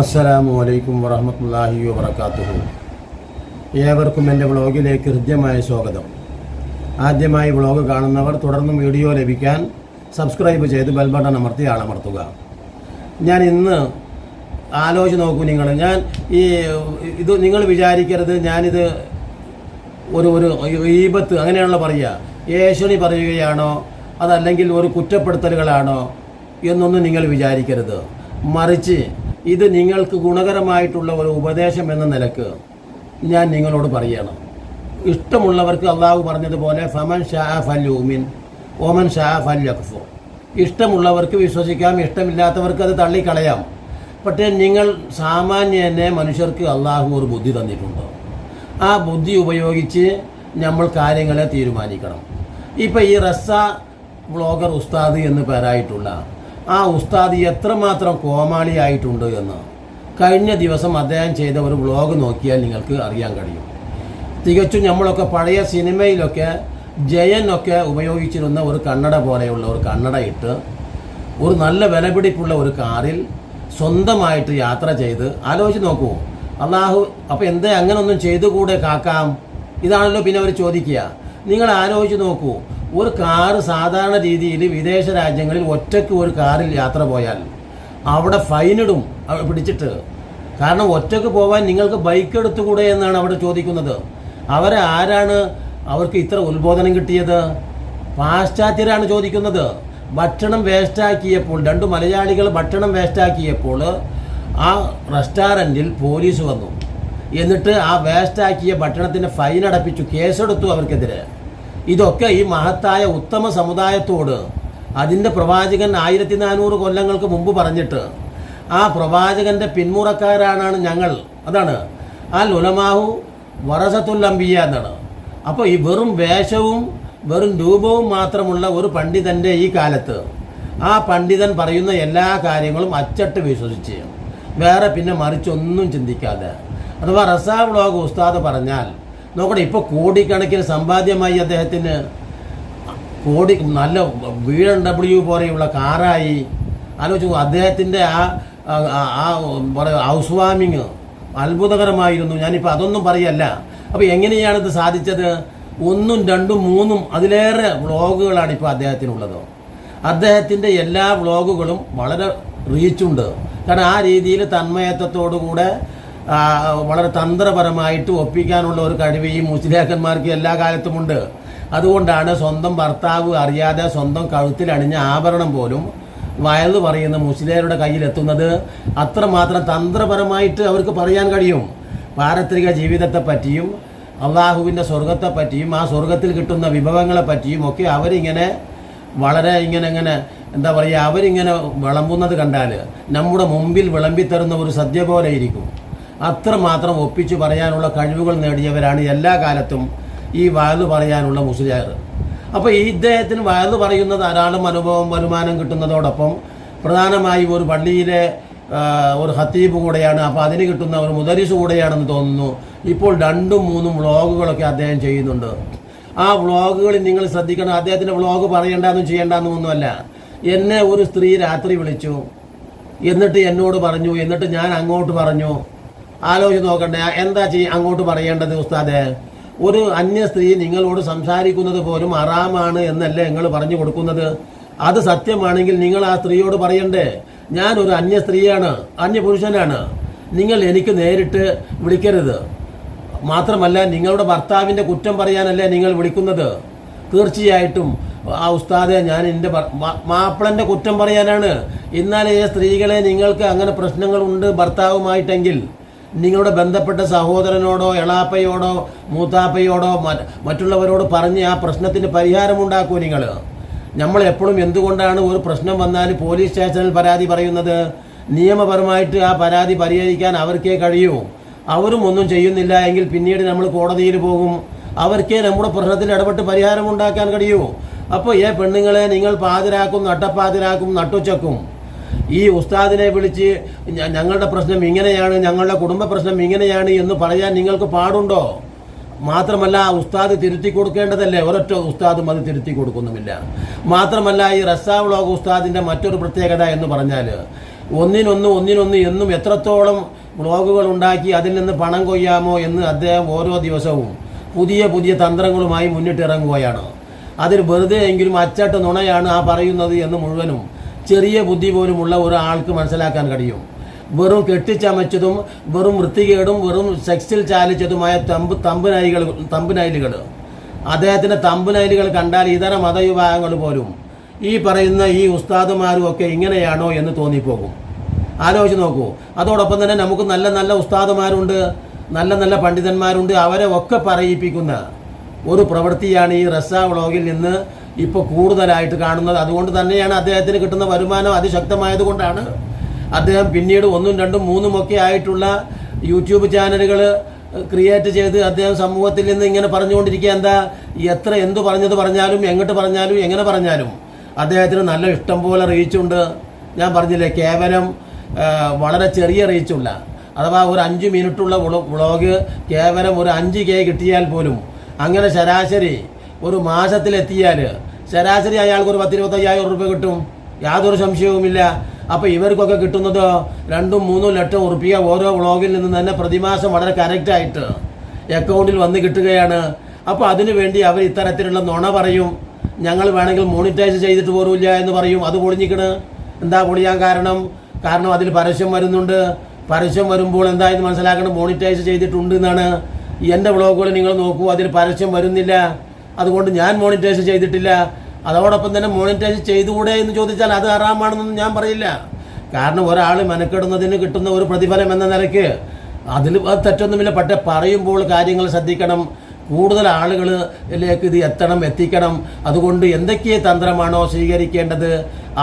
അസ്സലാമു അലൈക്കും വറഹമത്തല്ലാഹി വബർക്കാത്തുഹു ഏവർക്കും എന്റെ വ്ളോഗിലേക്ക് ഹൃദ്യമായ സ്വാഗതം. ആദ്യമായി വ്ളോഗ് കാണുന്നവർ തുടർന്നും വീഡിയോ ലഭിക്കാൻ സബ്സ്ക്രൈബ് ചെയ്ത് ബെൽ ബട്ടൺ അമർത്തി ആളമർത്തുക. ഞാൻ ഇന്ന് ആലോചിച്ച് നോക്കൂ നിങ്ങൾ. ഞാൻ ഈ ഇത് നിങ്ങൾ വിചാരിക്കരുത് ഞാനിത് ഒരു ഒരു ഈപത്ത് അങ്ങനെയാണല്ലോ പറയുക. ഏഷണി പറയുകയാണോ? അതല്ലെങ്കിൽ ഒരു കുറ്റപ്പെടുത്തലുകളാണോ? എന്നൊന്നും നിങ്ങൾ വിചാരിക്കരുത്. മറിച്ച് ഇത് നിങ്ങൾക്ക് ഗുണകരമായിട്ടുള്ള ഒരു ഉപദേശം എന്ന നിലയ്ക്ക് ഞാൻ നിങ്ങളോട് പറയണം. ഇഷ്ടമുള്ളവർക്ക് അള്ളാഹു പറഞ്ഞതുപോലെ ഫമൻ ഷാ ഫൽ യൂമിൻ ഓമൻ ഷാ ഫൽ യക്ഫു ഇഷ്ടമുള്ളവർക്ക് വിശ്വസിക്കാം ഇഷ്ടമില്ലാത്തവർക്ക് അത് തള്ളിക്കളയാം. പക്ഷേ നിങ്ങൾ സാമാന്യനെ മനുഷ്യർക്ക് അള്ളാഹു ഒരു ബുദ്ധി തന്നിട്ടുണ്ട്. ആ ബുദ്ധി ഉപയോഗിച്ച് നമ്മൾ കാര്യങ്ങളെ തീരുമാനിക്കണം. ഇപ്പം ഈ റസ്സ വ്ളോഗർ ഉസ്താദ് എന്ന് പേരായിട്ടുള്ള ആ ഉസ്താദ് എത്രമാത്രം കോമാളിയായിട്ടുണ്ട് എന്ന്. കഴിഞ്ഞ ദിവസം അദ്ദേഹം ചെയ്ത ഒരു വ്ളോഗ് നോക്കിയാൽ നിങ്ങൾക്ക് അറിയാൻ കഴിയും. തികച്ചും നമ്മളൊക്കെ പഴയ സിനിമയിലൊക്കെ ജയനൊക്കെ ഉപയോഗിച്ചിരുന്ന ഒരു കണ്ണട പോലെയുള്ള ഒരു കണ്ണട ഇട്ട് ഒരു നല്ല വിലപിടിപ്പുള്ള ഒരു കാറിൽ സ്വന്തമായിട്ട് യാത്ര ചെയ്ത് ആലോചിച്ച് നോക്കൂ. അള്ളാഹു അപ്പോൾ എന്തേ അങ്ങനെ ഒന്നും ചെയ്തുകൂടെ കാക്കാം? ഇതാണല്ലോ പിന്നെ അവർ ചോദിക്കുക. നിങ്ങൾ ആലോചിച്ച് നോക്കൂ. ഒരു കാറ് സാധാരണ രീതിയിൽ വിദേശ രാജ്യങ്ങളിൽ ഒറ്റയ്ക്ക് ഒരു കാറിൽ യാത്ര പോയാൽ അവിടെ ഫൈനിടും പിടിച്ചിട്ട്. കാരണം ഒറ്റയ്ക്ക് പോകാൻ നിങ്ങൾക്ക് ബൈക്ക് എടുത്തുകൂടെ എന്നാണ് അവിടെ ചോദിക്കുന്നത്. അവരെ ആരാണ് അവർക്ക് ഇത്ര ഉത്ബോധനം കിട്ടിയത്? പാശ്ചാത്യരാണ് ചോദിക്കുന്നത്. ഭക്ഷണം വേസ്റ്റാക്കിയപ്പോൾ രണ്ട് മലയാളികൾ ഭക്ഷണം വേസ്റ്റാക്കിയപ്പോൾ ആ റെസ്റ്റോറന്റിൽ പോലീസ് വന്നു. എന്നിട്ട് ആ വേസ്റ്റാക്കിയ ഭക്ഷണത്തിന് ഫൈൻ അടപ്പിച്ചു. കേസെടുത്തു അവർക്കെതിരെ. ഇതൊക്കെ ഈ മഹത്തായ ഉത്തമ സമുദായത്തോട് അതിന്റെ പ്രവാചകൻ ആയിരത്തി നാനൂറ് കൊല്ലങ്ങൾക്ക് മുമ്പ് പറഞ്ഞിട്ട് ആ പ്രവാചകന്റെ പിന്മുറക്കാരാണ് ഞങ്ങൾ. അതാണ്. ആ ലുലമാഹു വറസത്തുൽ എന്നാണ്. അപ്പോൾ ഈ വെറും വേഷവും വെറും രൂപവും മാത്രമുള്ള ഒരു പണ്ഡിതന്റെ ഈ കാലത്ത് ആ പണ്ഡിതൻ പറയുന്ന എല്ലാ കാര്യങ്ങളും അച്ചട്ട് വിശ്വസിച്ച് വേറെ പിന്നെ മറിച്ചൊന്നും ചിന്തിക്കാതെ. അഥവാ റസാ വ്ളോഗ് ഉസ്താദ് പറഞ്ഞാൽ നോക്കട്ടെ ഇപ്പോൾ കോടിക്കണക്കിന് സമ്പാദ്യമായി അദ്ദേഹത്തിന് കോടി നല്ല ബി എം ഡബ്ല്യു പോലെയുള്ള കാറായി. ആലോചിച്ചു അദ്ദേഹത്തിന്റെ ആ ആ- പറയുക ഹൗസ് വാമിങ് അത്ഭുതകരമായിരുന്നു. ഞാനിപ്പോൾ അതൊന്നും പറയല്ല. അപ്പോൾ എങ്ങനെയാണ് ഇത് സാധിച്ചത്? ഒന്നും രണ്ടും മൂന്നും അതിലേറെ വ്ളോഗുകളാണ് ഇപ്പോൾ അദ്ദേഹത്തിനുള്ളത്. അദ്ദേഹത്തിന്റെ എല്ലാ വ്ളോഗുകളും വളരെ റീച്ചുണ്ട്. കാരണം ആ രീതിയിൽ തന്മയത്വത്തോടുകൂടെ ആ, വളരെ തന്ത്രപരമായിട്ട് ഒപ്പിക്കാനുള്ള ഒരു കഴിവ് ഈ മുസ്ലിയാക്കന്മാർക്ക് എല്ലാ കാലത്തുമുണ്ട്. അതുകൊണ്ടാണ് സ്വന്തം ഭർത്താവ് അറിയാതെ സ്വന്തം കഴുത്തിൽ അണിഞ്ഞ ആഭരണം പോലും വയൽ പറയുന്ന മുസ്ലിയരുടെ കയ്യിലെത്തുന്നത് അത്രമാത്രം തന്ത്രപരമായിട്ട് അവർക്ക് പറയാൻ കഴിയും. പാരത്രിക ജീവിതത്തെ പറ്റിയും അള്ളാഹുവിന്റെ സ്വർഗത്തെ പറ്റിയും ആ സ്വർഗത്തിൽ കിട്ടുന്ന വിഭവങ്ങളെ പറ്റിയും ഒക്കെ അവരിങ്ങനെ വളരെ ഇങ്ങനെ ഇങ്ങനെ എന്താ പറയുക അവരിങ്ങനെ വിളമ്പുന്നത് കണ്ടാൽ നമ്മുടെ മുമ്പിൽ വിളമ്പിത്തരുന്ന ഒരു സദ്യ പോലെ ഇരിക്കും. അത്രമാത്രം ഒപ്പിച്ച് പറയാനുള്ള കഴിവുകൾ നേടിയവരാണ് എല്ലാ കാലത്തും ഈ വയതു പറയാനുള്ള മുസ്ലിയാർ. അപ്പോൾ ഈ ഇദ്ദേഹത്തിന് വയതു പറയുന്ന ധാരാളം അനുഭവം വരുമാനം കിട്ടുന്നതോടൊപ്പം പ്രധാനമായി ഒരു പള്ളിയിലെ ഒരു ഹത്തീബ് കൂടെയാണ് അപ്പോൾ അതിന് കിട്ടുന്ന ഒരു മുദരിസ് കൂടെയാണെന്ന് തോന്നുന്നു. ഇപ്പോൾ രണ്ടും മൂന്നും വ്ളോഗുകളൊക്കെ അദ്ദേഹം ചെയ്യുന്നുണ്ട്. ആ വ്ളോഗുകളിൽ നിങ്ങൾ ശ്രദ്ധിക്കണം അദ്ദേഹത്തിന്റെ വ്ളോഗ് പറയേണ്ടെന്നും ചെയ്യേണ്ടെന്നും ഒന്നുമല്ല. എന്നെ ഒരു സ്ത്രീ രാത്രി വിളിച്ചു. എന്നിട്ട് എന്നോട് പറഞ്ഞു എന്നിട്ട് ഞാൻ അങ്ങോട്ട് പറഞ്ഞു. ആലോചിച്ച് നോക്കണ്ടേ എന്താ ചെയ്യ അങ്ങോട്ട് പറയേണ്ടത് ഉസ്താദെ? ഒരു അന്യ സ്ത്രീ നിങ്ങളോട് സംസാരിക്കുന്നത് പോലും അറാമാണ് എന്നല്ലേ നിങ്ങൾ പറഞ്ഞു കൊടുക്കുന്നത്? അത് സത്യമാണെങ്കിൽ നിങ്ങൾ ആ സ്ത്രീയോട് പറയണ്ടേ ഞാൻ ഒരു അന്യ സ്ത്രീയാണ് അന്യ പുരുഷനാണ്. നിങ്ങൾ എനിക്ക് നേരിട്ട് വിളിക്കരുത്. മാത്രമല്ല നിങ്ങളുടെ ഭർത്താവിന്റെ കുറ്റം പറയാനല്ലേ നിങ്ങൾ വിളിക്കുന്നത്? തീർച്ചയായിട്ടും ആ ഉസ്താദെ ഞാൻ എന്റെ മാപ്പിളന്റെ കുറ്റം പറയാനാണ്. എന്നാലേ ഈ സ്ത്രീകളെ നിങ്ങൾക്ക് അങ്ങനെ പ്രശ്നങ്ങളുണ്ട് ഭർത്താവുമായിട്ടെങ്കിൽ. നിങ്ങളുടെ ബന്ധപ്പെട്ട സഹോദരനോടോ എളാപ്പയോടോ മൂത്താപ്പയോടോ മറ്റുള്ളവരോട് പറഞ്ഞ് ആ പ്രശ്നത്തിന് പരിഹാരമുണ്ടാക്കൂ നിങ്ങൾ. നമ്മൾ എപ്പോഴും എന്തുകൊണ്ടാണ് ഒരു പ്രശ്നം വന്നാൽ പോലീസ് സ്റ്റേഷനിൽ പരാതി പറയുന്നത്? നിയമപരമായിട്ട് ആ പരാതി പരിഹരിക്കാൻ അവർക്കേ കഴിയൂ. അവരും ഒന്നും ചെയ്യുന്നില്ല എങ്കിൽ പിന്നീട് നമ്മൾ കോടതിയിൽ പോകും. അവർക്കേ നമ്മുടെ പ്രശ്നത്തിൽ ഇടപെട്ട് പരിഹാരം ഉണ്ടാക്കാൻ കഴിയൂ. അപ്പോൾ ഏ പെണ്ണുങ്ങളെ നിങ്ങൾ പാതിരാക്കും നട്ടപ്പാതിരാക്കും നട്ടുച്ചക്കും. ഈ ഉസ്താദിനെ വിളിച്ച് ഞങ്ങളുടെ പ്രശ്നം ഇങ്ങനെയാണ് ഞങ്ങളുടെ കുടുംബ പ്രശ്നം ഇങ്ങനെയാണ് എന്ന് പറയാൻ നിങ്ങൾക്ക് പാടുണ്ടോ? മാത്രമല്ല ആ ഉസ്താദ് തിരുത്തി കൊടുക്കേണ്ടതല്ലേ? ഒരൊറ്റ ഉസ്താദും അത് തിരുത്തി കൊടുക്കുന്നുമില്ല. മാത്രമല്ല ഈ റസാ വ്ളോഗ് ഉസ്താദിന്റെ മറ്റൊരു പ്രത്യേകത എന്ന് പറഞ്ഞാൽ ഒന്നിനൊന്ന് ഒന്നിനൊന്ന് എന്നും എത്രത്തോളം വ്ളോഗുകൾ ഉണ്ടാക്കി അതിൽ നിന്ന് പണം കൊയ്യാമോ എന്ന് അദ്ദേഹം ഓരോ ദിവസവും പുതിയ പുതിയ തന്ത്രങ്ങളുമായി മുന്നിട്ടിറങ്ങുകയാണ്. അതിൽ വെറുതെ എങ്കിലും അച്ചട്ട നുണയാണ് ആ പറയുന്നത് എന്ന് മുഴുവനും ചെറിയ ബുദ്ധി പോലുമുള്ള ഒരാൾക്ക് മനസ്സിലാക്കാൻ കഴിയും. വെറും കെട്ടിച്ചമച്ചതും വെറും വൃത്തികേടും വെറും സെക്സിൽ ചാലിച്ചതുമായ തമ്പ് തമ്പുനായികൾ തമ്പുനായിലുകൾ അദ്ദേഹത്തിന്റെ തമ്പുനായിലുകൾ കണ്ടാൽ ഇതര മതവിഭാഗങ്ങൾ പോലും ഈ പറയുന്ന ഈ ഉസ്താദുമാരും ഒക്കെ ഇങ്ങനെയാണോ എന്ന് തോന്നിപ്പോകും. ആലോചിച്ച് നോക്കൂ. അതോടൊപ്പം തന്നെ നമുക്ക് നല്ല നല്ല ഉസ്താദുമാരുണ്ട് നല്ല നല്ല പണ്ഡിതന്മാരുണ്ട് അവരെ ഒക്കെ പറയിപ്പിക്കുന്ന ഒരു പ്രവൃത്തിയാണ് ഈ റസ വ്ളോഗിൽ നിന്ന് ഇപ്പോൾ കൂടുതലായിട്ട് കാണുന്നത്. അതുകൊണ്ട് തന്നെയാണ് അദ്ദേഹത്തിന് കിട്ടുന്ന വരുമാനം അതിശക്തമായത് കൊണ്ടാണ്. അദ്ദേഹം പിന്നീട് ഒന്നും രണ്ടും മൂന്നും ഒക്കെ ആയിട്ടുള്ള യൂട്യൂബ് ചാനലുകൾ ക്രിയേറ്റ് ചെയ്ത് അദ്ദേഹം സമൂഹത്തിൽ നിന്ന് ഇങ്ങനെ പറഞ്ഞുകൊണ്ടിരിക്കുക എന്താ എത്ര എന്തു പറഞ്ഞത് പറഞ്ഞാലും എങ്ങോട്ട് പറഞ്ഞാലും എങ്ങനെ പറഞ്ഞാലും അദ്ദേഹത്തിന് നല്ല ഇഷ്ടം പോലെ റീച്ചുണ്ട് ഞാൻ പറഞ്ഞില്ലേ കേവലം വളരെ ചെറിയ റീച്ചുള്ള അഥവാ ഒരു അഞ്ച് മിനിറ്റുള്ള വ്ളോ- വ്ളോഗ് കേവലം ഒരു അഞ്ച് കെ കിട്ടിയാൽ പോലും അങ്ങനെ ശരാശരി ഒരു മാസത്തിലെത്തിയാൽ ശരാശരി അയാൾക്ക് ഒരു പത്തിരുപത്തയ്യായിരം റുപ്യ കിട്ടും. യാതൊരു സംശയവുമില്ല. അപ്പോൾ ഇവർക്കൊക്കെ കിട്ടുന്നത് രണ്ടും മൂന്നും ലക്ഷം ഉറുപ്പിക ഓരോ വ്ളോഗിൽ നിന്ന് തന്നെ പ്രതിമാസം വളരെ കറക്റ്റായിട്ട് അക്കൗണ്ടിൽ വന്ന് കിട്ടുകയാണ്. അപ്പോൾ അതിനു വേണ്ടി അവർ ഇത്തരത്തിലുള്ള നുണ പറയും. ഞങ്ങൾ വേണമെങ്കിൽ മോണിറ്റൈസ് ചെയ്തിട്ട് പോലുമില്ല എന്ന് പറയും. അത് പൊളിഞ്ഞിക്കണ്. എന്താ പൊളിയാൻ കാരണം? കാരണം അതിൽ പരസ്യം വരുന്നുണ്ട്. പരസ്യം വരുമ്പോൾ എന്തായെന്ന് മനസ്സിലാക്കണം മോണിറ്റൈസ് ചെയ്തിട്ടുണ്ട് എന്നാണ്. എന്റെ വ്ളോഗുകൾ നിങ്ങൾ നോക്കൂ. അതിൽ പരസ്യം വരുന്നില്ല. അതുകൊണ്ട് ഞാൻ മോണിറ്റൈസ് ചെയ്തിട്ടില്ല. അതോടൊപ്പം തന്നെ മോണിറ്റൈസ് ചെയ്തുകൂടെ എന്ന് ചോദിച്ചാൽ അത് ഹറാമാണെന്നൊന്നും ഞാൻ പറയില്ല. കാരണം ഒരാൾ മെനക്കെടുന്നതിന് കിട്ടുന്ന ഒരു പ്രതിഫലം എന്ന നിലയ്ക്ക് അതിൽ അത് തെറ്റൊന്നുമില്ല. പക്ഷേ പറയുമ്പോൾ കാര്യങ്ങൾ ശ്രദ്ധിക്കണം. കൂടുതൽ ആളുകളിലേക്ക് ഇത് എത്തണം എത്തിക്കണം. അതുകൊണ്ട് എന്തൊക്കെ തന്ത്രമാണോ സ്വീകരിക്കേണ്ടത്?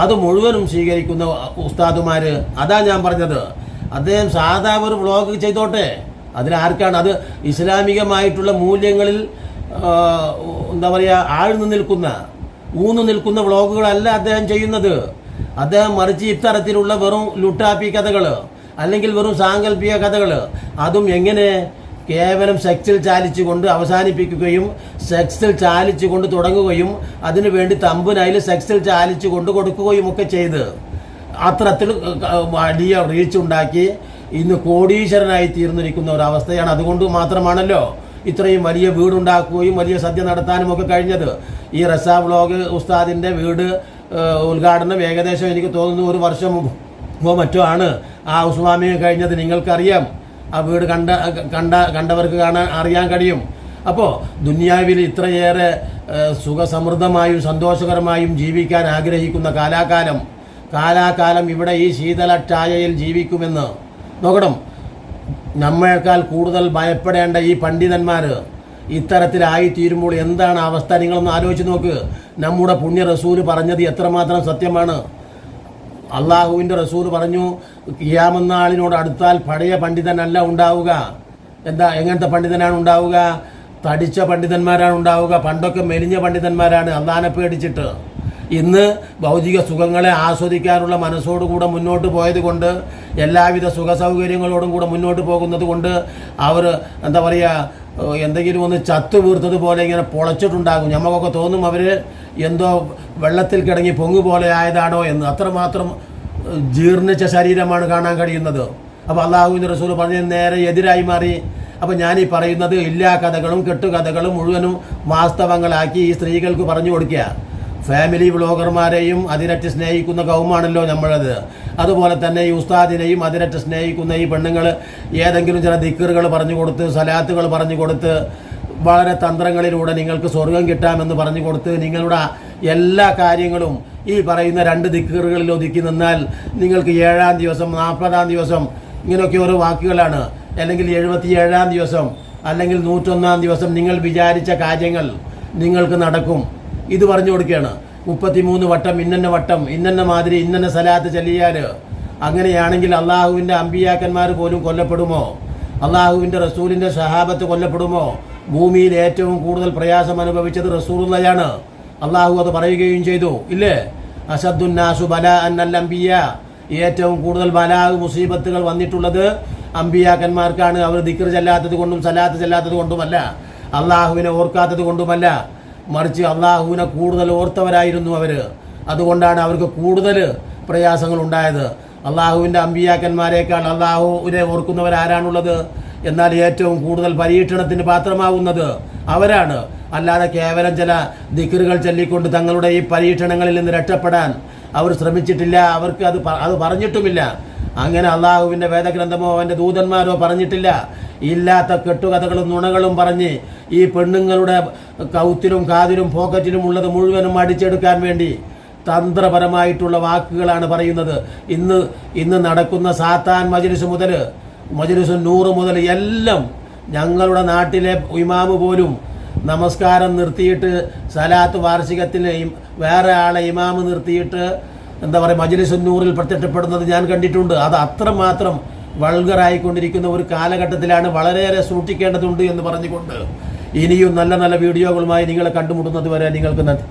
അത് മുഴുവനും സ്വീകരിക്കുന്ന ഉസ്താദുമാർ അതാ ഞാൻ പറഞ്ഞത്. അദ്ദേഹം സാധാ ഒരു വ്ളോഗ് ചെയ്തോട്ടെ. അതിലാർക്കാണ് അത് ഇസ്ലാമികമായിട്ടുള്ള മൂല്യങ്ങളിൽ എന്താ പറയുക ആഴ്ന്നു നിൽക്കുന്ന ഊന്നു നിൽക്കുന്ന വ്ളോഗുകളല്ല അദ്ദേഹം ചെയ്യുന്നത്. അദ്ദേഹം മറിച്ച് ഇത്തരത്തിലുള്ള വെറും ലുട്ടാപ്പി കഥകൾ അല്ലെങ്കിൽ വെറും സാങ്കല്പിക കഥകൾ അതും എങ്ങനെ കേവലം സെക്സിൽ ചാലിച്ചുകൊണ്ട് അവസാനിപ്പിക്കുകയും സെക്സിൽ ചാലിച്ചുകൊണ്ട് തുടങ്ങുകയും അതിനുവേണ്ടി തമ്പുനായി സെക്സിൽ ചാലിച്ചു കൊണ്ട് കൊടുക്കുകയും ഒക്കെ ചെയ്ത് അത്തരത്തിൽ വലിയ റീച്ച് ഉണ്ടാക്കി ഇന്ന് കോടീശ്വരനായി തീർന്നിരിക്കുന്ന ഒരവസ്ഥയാണ്. അതുകൊണ്ട് മാത്രമാണല്ലോ ഇത്രയും വലിയ വീടുണ്ടാക്കുകയും വലിയ സദ്യ നടത്താനും ഒക്കെ കഴിഞ്ഞത്. ഈ റസ വ്ളോഗ് ഉസ്താദിന്റെ വീട് ഉദ്ഘാടനം ഏകദേശം എനിക്ക് തോന്നുന്നു ഒരു വർഷം മുമ്പോ മറ്റോ ആണ്. ആ ഉസ്വാമി കഴിഞ്ഞത് നിങ്ങൾക്കറിയാം. ആ വീട് കണ്ട കണ്ട കണ്ടവർക്ക് കാണാൻ അറിയാൻ കഴിയും. അപ്പോൾ ദുനിയാവിൽ ഇത്രയേറെ സുഖസമൃദ്ധമായും സന്തോഷകരമായും ജീവിക്കാൻ ആഗ്രഹിക്കുന്ന കാലാകാലം കാലാകാലം ഇവിടെ ഈ ശീതല ഛായയിൽ ജീവിക്കുമെന്ന്. നോക്കണം നമ്മളെക്കാൾ കൂടുതൽ ഭയപ്പെടേണ്ട ഈ പണ്ഡിതന്മാർ ഇത്തരത്തിലായി തീരുമ്പോൾ എന്താണ് അവസ്ഥ? നിങ്ങളൊന്ന് ആലോചിച്ച് നോക്ക്. നമ്മുടെ പുണ്യ റസൂൽ പറഞ്ഞത് എത്രമാത്രം സത്യമാണ്? അള്ളാഹുവിന്റെ റസൂൽ പറഞ്ഞു കിയാമന്നാളിനോട് അടുത്താൽ പഴയ പണ്ഡിതനല്ല ഉണ്ടാവുക. എന്താ? എങ്ങനത്തെ പണ്ഡിതനാണ് ഉണ്ടാവുക? തടിച്ച പണ്ഡിതന്മാരാണ് ഉണ്ടാവുക. പണ്ടൊക്കെ മെലിഞ്ഞ പണ്ഡിതന്മാരാണ്. അള്ളാനെ പേടിച്ചിട്ട്. ഇന്ന് ഭൗതിക സുഖങ്ങളെ ആസ്വദിക്കാനുള്ള മനസ്സോടുകൂടെ മുന്നോട്ട് പോയത് കൊണ്ട് എല്ലാവിധ സുഖ സൗകര്യങ്ങളോടും കൂടെ മുന്നോട്ട് പോകുന്നത് കൊണ്ട് അവർ എന്താ പറയുക എന്തെങ്കിലും ഒന്ന് ചത്തു വീർത്തതുപോലെ ഇങ്ങനെ പൊളച്ചിട്ടുണ്ടാകും. ഞമ്മക്കൊക്കെ തോന്നും അവർ എന്തോ വെള്ളത്തിൽ കിടങ്ങി പൊങ്ങു പോലെ ആയതാണോ എന്ന്. അത്രമാത്രം ജീർണിച്ച ശരീരമാണ് കാണാൻ കഴിയുന്നത്. അപ്പോൾ അള്ളാഹുവിന്റെ റസൂൽ പറഞ്ഞ നേരെ എതിരായി മാറി. അപ്പോൾ ഞാൻ ഈ പറയുന്നത് ഇല്ലാ കഥകളും കെട്ടുകഥകളും മുഴുവനും വാസ്തവങ്ങളാക്കി ഈ സ്ത്രീകൾക്ക് പറഞ്ഞു കൊടുക്കുക. ഫാമിലി വ്ളോഗർമാരെയും അതിരറ്റ് സ്നേഹിക്കുന്ന കൗമാണല്ലോ നമ്മളത്. അതുപോലെ തന്നെ ഈ ഉസ്താദിനെയും അതിരറ്റ് സ്നേഹിക്കുന്ന ഈ പെണ്ണുങ്ങൾ ഏതെങ്കിലും ചില ദിക്കറുകൾ പറഞ്ഞു കൊടുത്ത് സലാത്തുകൾ പറഞ്ഞു കൊടുത്ത് വളരെ തന്ത്രങ്ങളിലൂടെ നിങ്ങൾക്ക് സ്വർഗം കിട്ടാമെന്ന് പറഞ്ഞു കൊടുത്ത് നിങ്ങളുടെ എല്ലാ കാര്യങ്ങളും ഈ പറയുന്ന രണ്ട് ദിക്കറുകളിൽ ഒതുക്കി നിന്നാൽ നിങ്ങൾക്ക് ഏഴാം ദിവസം നാൽപ്പതാം ദിവസം ഇങ്ങനെയൊക്കെ ഓരോ വാക്കുകളാണ്. അല്ലെങ്കിൽ എഴുപത്തി ഏഴാം ദിവസം അല്ലെങ്കിൽ നൂറ്റൊന്നാം ദിവസം നിങ്ങൾ വിചാരിച്ച കാര്യങ്ങൾ നിങ്ങൾക്ക് നടക്കും. ഇത് പറഞ്ഞു കൊടുക്കുകയാണ്. മുപ്പത്തിമൂന്ന് വട്ടം ഇന്നന്ന വട്ടം ഇന്നന്ന മാതിരി ഇന്നന്ന സലാത്ത് ചെല്ലിയാൽ അങ്ങനെയാണെങ്കിൽ അള്ളാഹുവിന്റെ അമ്പിയാക്കന്മാർ പോലും കൊല്ലപ്പെടുമോ? അള്ളാഹുവിന്റെ റസൂലിന്റെ സഹാബത്ത് കൊല്ലപ്പെടുമോ? ഭൂമിയിൽ ഏറ്റവും കൂടുതൽ പ്രയാസം അനുഭവിച്ചത് റസൂലുള്ളയാണ്. അള്ളാഹു അത് പറയുകയും ചെയ്തു. ഇല്ലേ? അസദ്ദുന്നാസു ബല അന്നൽ അമ്പിയ ഏറ്റവും കൂടുതൽ ബലാഹ് മുസീബത്തുകൾ വന്നിട്ടുള്ളത് അമ്പിയാക്കന്മാർക്കാണ് അവർ ദിക്കർ ചെല്ലാത്തത് കൊണ്ടും സലാത്ത് ചെല്ലാത്തത് കൊണ്ടുമല്ല. അള്ളാഹുവിനെ ഓർക്കാത്തത് കൊണ്ടുമല്ല. മറിച്ച് അള്ളാഹുവിനെ കൂടുതൽ ഓർത്തവരായിരുന്നു അവർ അതുകൊണ്ടാണ് അവർക്ക് കൂടുതൽ പ്രയാസങ്ങൾ ഉണ്ടായത് അള്ളാഹുവിന്റെ അമ്പിയാക്കന്മാരെക്കാൾ അള്ളാഹുവിനെ ഓർക്കുന്നവരാരാണുള്ളത്? എന്നാൽ ഏറ്റവും കൂടുതൽ പരീക്ഷണത്തിന് പാത്രമാവുന്നത് അവരാണ്. അല്ലാതെ കേവലം ചില ദിക്കറുകൾ ചൊല്ലിക്കൊണ്ട് തങ്ങളുടെ ഈ പരീക്ഷണങ്ങളിൽ നിന്ന് രക്ഷപ്പെടാൻ അവർ ശ്രമിച്ചിട്ടില്ല. അവർക്ക് അത് അത് പറഞ്ഞിട്ടുമില്ല. അങ്ങനെ അള്ളാഹുവിന്റെ വേദഗ്രന്ഥമോ അവന്റെ ദൂതന്മാരോ പറഞ്ഞിട്ടില്ല. ഇല്ലാത്ത കെട്ടുകഥകളും നുണകളും പറഞ്ഞ് ഈ പെണ്ണുങ്ങളുടെ കൗത്തിലും കാതിലും പോക്കറ്റിലും ഉള്ളത് മുഴുവനും അടിച്ചെടുക്കാൻ വേണ്ടി തന്ത്രപരമായിട്ടുള്ള വാക്കുകളാണ് പറയുന്നത്. ഇന്ന് ഇന്ന് നടക്കുന്ന സാത്താൻ മജ്ലിസ് മുതൽ മജ്ലിസ് നൂറ് മുതൽ എല്ലാം ഞങ്ങളുടെ നാട്ടിലെ ഇമാമ് പോലും നമസ്കാരം നിർത്തിയിട്ട് സലാത്ത് വാർഷികത്തിൽ വേറെ ആളെ ഇമാമ് നിർത്തിയിട്ട് എന്താ പറയുക മജ്ലിസ് നൂറിൽ പ്രത്യക്ഷപ്പെടുന്നത് ഞാൻ കണ്ടിട്ടുണ്ട്. അത് അത്രമാത്രം വൾഗറായിക്കൊണ്ടിരിക്കുന്ന ഒരു കാലഘട്ടത്തിലാണ് വളരെയേറെ സൂക്ഷിക്കേണ്ടതുണ്ട് എന്ന് പറഞ്ഞുകൊണ്ട് ഇനിയും നല്ല നല്ല വീഡിയോകളുമായി നിങ്ങളെ കണ്ടുമുട്ടുന്നത് വരെ നിങ്ങൾക്ക് നന്ദി.